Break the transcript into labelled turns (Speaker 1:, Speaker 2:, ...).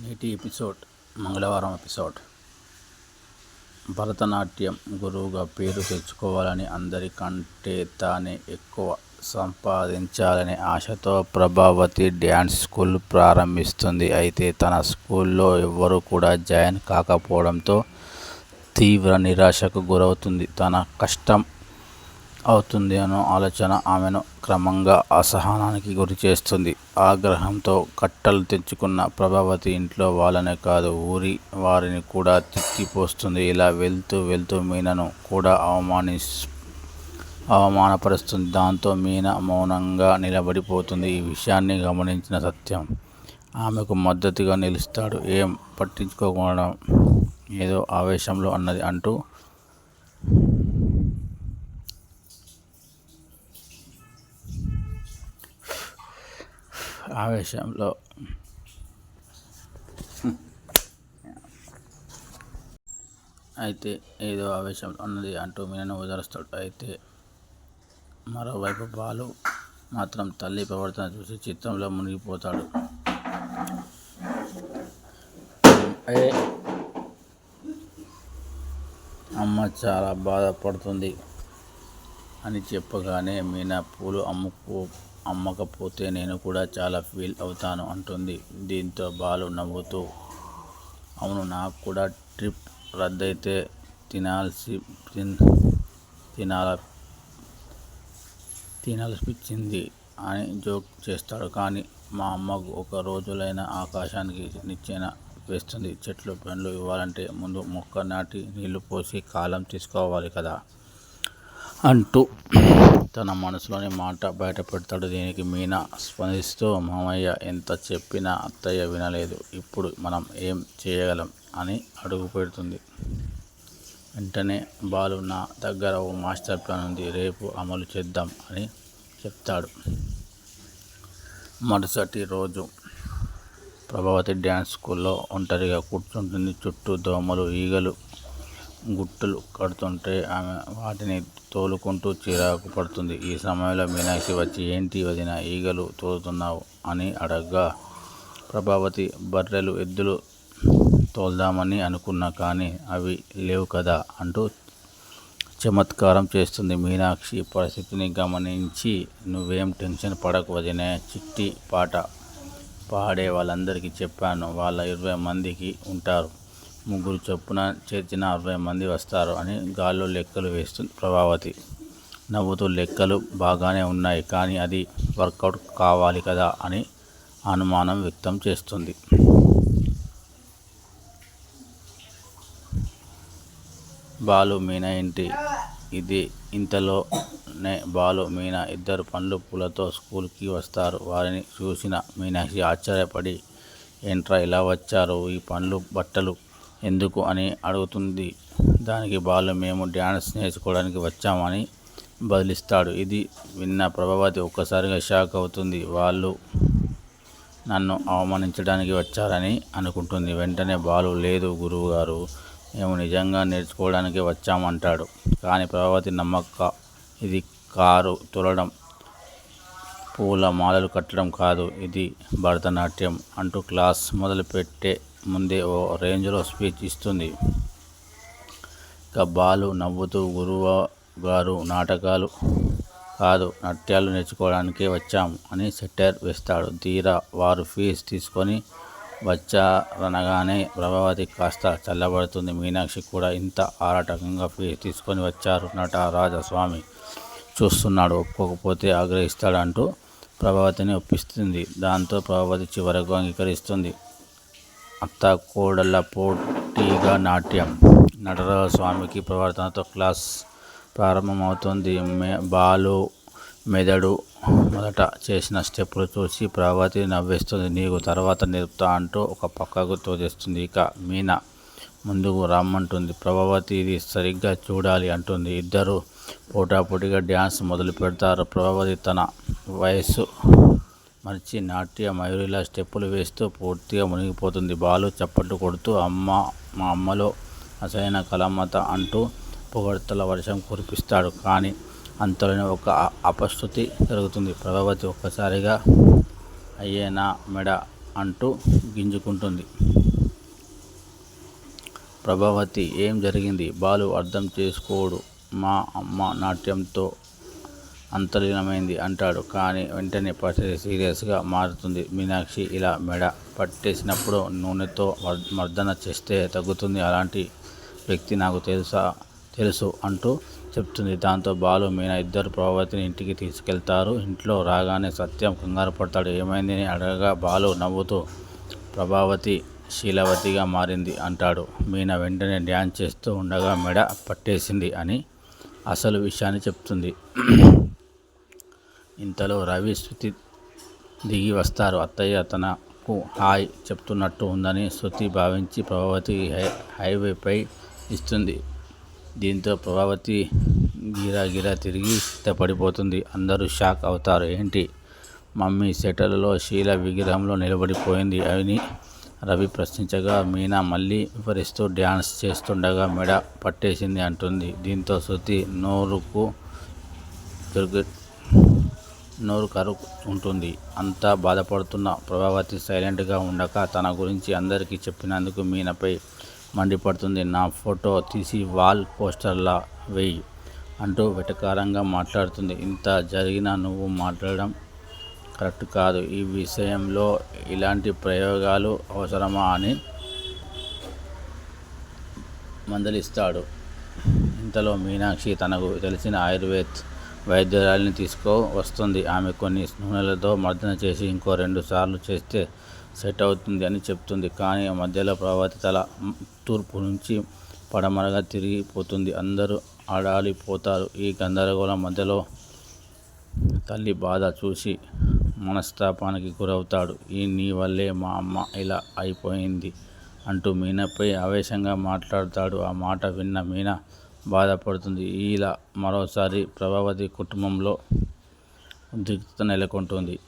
Speaker 1: నేటి ఎపిసోడ్ మంగళవారం ఎపిసోడ్. భరతనాట్యం గురువుగా పేరు తెచ్చుకోవాలని అందరికంటే తానే ఎక్కువ సంపాదించాలనే ఆశతో ప్రభావతి డ్యాన్స్ స్కూల్ ప్రారంభిస్తుంది. అయితే తన స్కూల్లో ఎవ్వరూ కూడా జాయిన్ కాకపోవడంతో తీవ్ర నిరాశకు గురవుతుంది. తన కష్టం అవుతుంది అనే ఆలోచన ఆమెను క్రమంగా అసహనానికి గురి చేస్తుంది. ఆగ్రహంతో కట్టలు తెచ్చుకున్న ప్రభావతి ఇంట్లో వాళ్ళనే కాదు ఊరి వారిని కూడా తిట్టిపోస్తుంది ఇలా వెళ్తూ వెళ్తూ మీనను కూడా అవమాని అవమానపరుస్తుంది. దాంతో మీన మౌనంగా నిలబడిపోతుంది. ఈ విషయాన్ని గమనించిన సత్యం ఆమెకు మద్దతుగా నిలుస్తాడు. ఏం పట్టించుకోకుండా ఏదో ఆవేశంలో అన్నది అంటూ ఆవేశంలో. అయితే ఏదో ఆవేశంలో ఉన్నది అంటూ మీనను వదిలేస్తాడు అయితే మరోవైపు బాలు మాత్రం తల్లి ప్రవర్తన చూసి చిత్రంలో మునిగిపోతాడు. అమ్మ చాలా బాధపడుతుంది అని చెప్పగానే మీనా పూలు అమ్ముకో అమ్మకపోతే నేను కూడా చాలా ఫీల్ అవుతాను అంటుంది. దీంతో బాలు నవ్వుతూ అవును నాకు కూడా ట్రిప్ రద్దయితే తినాల్సి తినాల తినాల్సిపించింది అని జోక్ చేస్తాడు. కానీ మా అమ్మకు ఒక రోజులైన ఆకాశానికి నిచ్చెన వేస్తుంది. చెట్లు పండ్లు ఇవ్వాలంటే ముందు మొక్క నాటి నీళ్ళు పోసి కాలం తీసుకోవాలి కదా అంటూ తన మనసులోని మాట బయటపెడతాడు. దీనికి మీనా స్పందిస్తూ మామయ్య ఎంత చెప్పినా అత్తయ్య వినలేదు. ఇప్పుడు మనం ఏం చేయగలం? అని అడుగు పెడుతుంది. వెంటనే బాలు నా దగ్గర ఓ మాస్టర్ ప్లాన్ ఉంది. రేపు అమలు చేద్దాం అని చెప్తాడు. మరుసటి రోజు ప్రభావతి డ్యాన్స్ స్కూల్లో ఒంటరిగా కూర్చుంటుంది. చుట్టూ దోమలు ఈగలు గుట్టలు కడుతుంటే ఆమె వాటిని తోలుకుంటూ చిరాకు పడుతుంది. ఈ సమయంలో మీనాక్షి వచ్చి ఏంటి వదిన ఈగలు తోలుతున్నావు? అని అడగ్గా ప్రభావతి బర్రెలు ఎద్దులు తోల్దామని అనుకున్నా కానీ అవి లేవు కదా అంటూ చమత్కారం చేస్తుంది మీనాక్షి. పరిస్థితిని గమనించి నువ్వేం టెన్షన్ పడకు వదినే చిట్టి పాట పాడే వాళ్ళందరికీ చెప్పాను. వాళ్ళ ఇరవై మందికి ఉంటారు. ముగ్గురు చొప్పున చేర్చిన అరవై మంది వస్తారు అని గాల్లో లెక్కలు వేస్తుంది ప్రభావతి. నవ్వుతూ లెక్కలు బాగానే ఉన్నాయి కానీ అది వర్కౌట్ కావాలి కదా అని అనుమానం వ్యక్తం చేస్తుంది. బాలు మీనా ఇంటి ఇది ఇంతలోనే బాలు మీనా ఇద్దరు పండ్లు పూలతో స్కూల్కి వస్తారు. వారిని చూసిన మీనాక్షి ఆశ్చర్యపడి ఏంట్రా ఇలా వచ్చారు? ఈ పండ్లు బట్టలు ఎందుకు అని అడుగుతుంది. దానికి బాలు మేము డ్యాన్స్ నేర్చుకోవడానికి వచ్చామని బదిలిస్తాడు. ఇది విన్న ప్రభావతి ఒక్కసారిగా షాక్ అవుతుంది. వాళ్ళు నన్ను అవమానించడానికి వచ్చారని అనుకుంటుంది. వెంటనే బాలు లేదు గురువుగారు మేము నిజంగా నేర్చుకోవడానికి వచ్చామంటాడు. కానీ ప్రభావతి నమ్మక ఇది కారు తులడం పూల మాలలు కట్టడం కాదు. ఇది భరతనాట్యం అంటూ క్లాస్ మొదలుపెట్టే ముందే ఓ రేంజ్లో స్పీచ్ ఇస్తుంది. ఇక బాలు నవ్వుతూ గురువు గారు నాటకాలు కాదు నృత్యాలు నేర్చుకోవడానికే వచ్చాం అని సెటర్ వేస్తాడు. తీరా వారు ఫీజు తీసుకొని వచ్చారనగానే ప్రభావతి కాస్త చల్లబడుతుంది. మీనాక్షి కూడా ఇంత ఆరాటకంగా ఫీజు తీసుకొని వచ్చారు. నట రాజస్వామి చూస్తున్నాడు ఒప్పుకోకపోతే ఆగ్రహిస్తాడంటూ ప్రభావతిని ఒప్పిస్తుంది. దాంతో ప్రభావతి చివరకు అంగీకరిస్తుంది. అత్త కోడళ్ళ పోటీగా నాట్యం. నటరాజస్వామికి ప్రవర్తనతో క్లాస్ ప్రారంభమవుతుంది. మే బాలు మెదడు మొదట చేసిన స్టెప్పులు చూసి ప్రభావతి నవ్వేస్తుంది. నీకు తర్వాత నేర్పుతా అంటూ ఒక పక్కకు తోచేస్తుంది ఇక మీనా ముందుకు రమ్మంటుంది. ప్రభావతి ఇది సరిగ్గా చూడాలి అంటుంది. ఇద్దరు పోటాపోటీగా డ్యాన్స్ మొదలు పెడతారు. ప్రభావతి తన వయస్సు మరిచి నాట్య మయూరిలా స్టెప్పులు వేస్తూ పూర్తిగా మునిగిపోతుంది. బాలు చప్పట్లు కొడుతూ అమ్మ మా అమ్మలో అసలైన కలమత అంటూ పొగడ్తల వర్షం కురిపిస్తాడు. కానీ అంతలోనే ఒక అపశృతి జరుగుతుంది. ప్రభావతి ఒక్కసారిగా అయ్యే నా మెడ అంటూ గింజుకుంటుంది. ప్రభావతి ఏం జరిగింది? బాలు అర్థం చేసుకోడు మా అమ్మ నాట్యంతో అంతర్లీనమైంది అంటాడు. కానీ వెంటనే పరిస్థితి సీరియస్గా మారుతుంది. మీనాక్షి ఇలా మెడ పట్టేసినప్పుడు నూనెతో మర్- మర్దన చేస్తే తగ్గుతుంది. అలాంటి వ్యక్తి నాకు తెలుసా? తెలుసు అంటూ చెప్తుంది. దాంతో బాలు మీనా ఇద్దరు ప్రభావతిని ఇంటికి తీసుకెళ్తారు. ఇంట్లో రాగానే సత్యం కంగారు పడతాడు. ఏమైంది అని అడగగా బాలు నవ్వుతూ ప్రభావతి శీలవతిగా మారింది అంటాడు. మీనా వెంటనే డ్యాన్స్ చేస్తూ ఉండగా మెడ పట్టేసింది అని అసలు విషయాన్ని చెప్తుంది. ఇంతలో రవి శృతి దిగి వస్తారు. అత్తయ్య తనకు హాయ్ చెప్తున్నట్టు ఉందని శృతి భావించి ప్రభావతి హై హైవేపై ఇస్తుంది దీంతో ప్రభావతి గిరా గిరా తిరిగి పడిపోతుంది అందరూ షాక్ అవుతారు. ఏంటి? మమ్మీ సెటల్లో శీల విగ్రహంలో నిలబడిపోయింది అని రవి ప్రశ్నించగా మీనా మళ్ళీ వివరిస్తూ డ్యాన్స్ చేస్తుండగా మెడ పట్టేసింది అంటుంది. దీంతో శృతి నోరుకు దొరుకు నోరు కరు ఉంటుంది. అంతా బాధపడుతున్న ప్రభావతి సైలెంట్గా ఉండక తన గురించి అందరికీ చెప్పినందుకు మీనపై మండిపడుతుంది. నా ఫోటో తీసి వాల్ పోస్టర్లా వెయ్యి అంటూ వెటకారంగా మాట్లాడుతుంది. ఇంత జరిగినా నువ్వు మాట్లాడడం కరెక్ట్ కాదు. ఈ విషయంలో ఇలాంటి ప్రయోగాలు అవసరమా అని మందలిస్తాడు. ఇంతలో మీనాక్షి తనకు తెలిసిన ఆయుర్వేద్ వైద్యురాలిని తీసుకో వస్తుంది. ఆమె కొన్ని నూనెలతో మర్దన చేసి ఇంకో రెండు సార్లు చేస్తే సెట్ అవుతుంది అని చెప్తుంది. కానీ ఆ మధ్యలో ప్రభావతి తల తూర్పు నుంచి పడమరగా తిరిగిపోతుంది. అందరూ ఆడాలిపోతారు. ఈ గందరగోళం మధ్యలో తల్లి బాధ చూసి మనస్తాపానికి గురవుతాడు. ఈ నీ వల్లే మా అమ్మ ఇలా అయిపోయింది అంటూ మీనాపై ఆవేశంగా మాట్లాడతాడు. ఆ మాట విన్న మీనా బాధపడుతుంది. ఇలా మరోసారి ప్రభావతి కుటుంబంలో ఉద్రిక్తత నెలకొంటుంది.